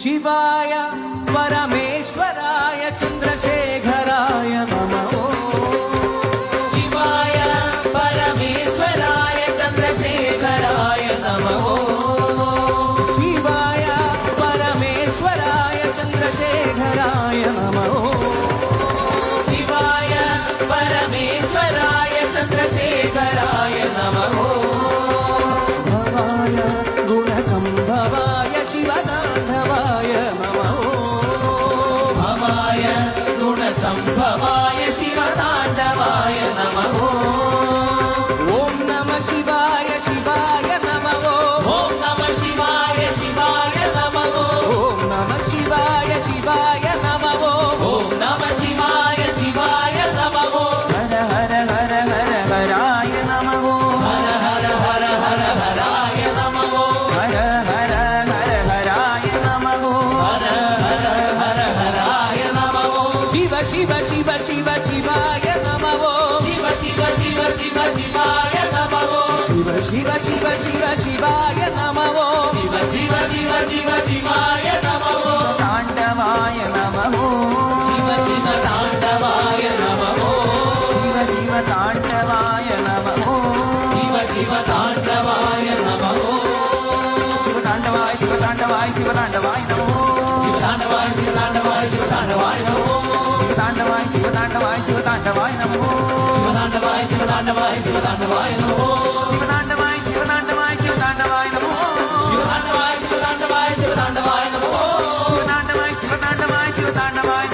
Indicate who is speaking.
Speaker 1: శివాయ పరమేశ్వరాయ చంద్రశేఖరాయ నమో.
Speaker 2: శివాయ పరమేశ్వరాయ చంద్రశేఖరాయ నమో.
Speaker 1: శివాయ పరమేశ్వరాయ చంద్రశేఖరాయ నమో
Speaker 2: य शिवताण्डवाय नमो।
Speaker 1: శివ శివ శివ శివ శివాయ నమో
Speaker 2: శివ శివ శివ శివ శివాయ నమో
Speaker 1: శివ శివ శివ శివ శివాయ నమో
Speaker 2: శివ శివ శివ శివ శివాయ నమో
Speaker 1: తాండవాయ నమో
Speaker 2: శివ శివ తాండవాయ నమో
Speaker 1: శివ శివ తాండవాయ నమో
Speaker 2: శివ శివ తాండవాయ నమో
Speaker 1: శివ తాండవాయ శివ తాండవాయ శివ తాండవాయ నమో
Speaker 2: శివ తాండవాయ శివ తాండవాయ శివ తాండవాయ నమో
Speaker 1: ശിവതാണ്ഡവായ ശിവതാണ്ഡവായ ശിവതാണ്ഡവായ നമോ. ശിവതാണ്ഡവായ ശിവതാണ്ഡവായ ശിവതാണ്ഡവായ
Speaker 2: നമോ. ശിവതാണ്ഡവായ ശിവതാണ്ഡവായ ശിവതാണ്ഡവായ നമോ. ശിവതാണ്ഡവായ ശിവതാണ്ഡവായ
Speaker 1: ശിവതാണ്ഡവായ നമോ. ശിവതാണ്ഡവായ ശിവതാണ്ഡവായ ശിവതാണ്ഡവായ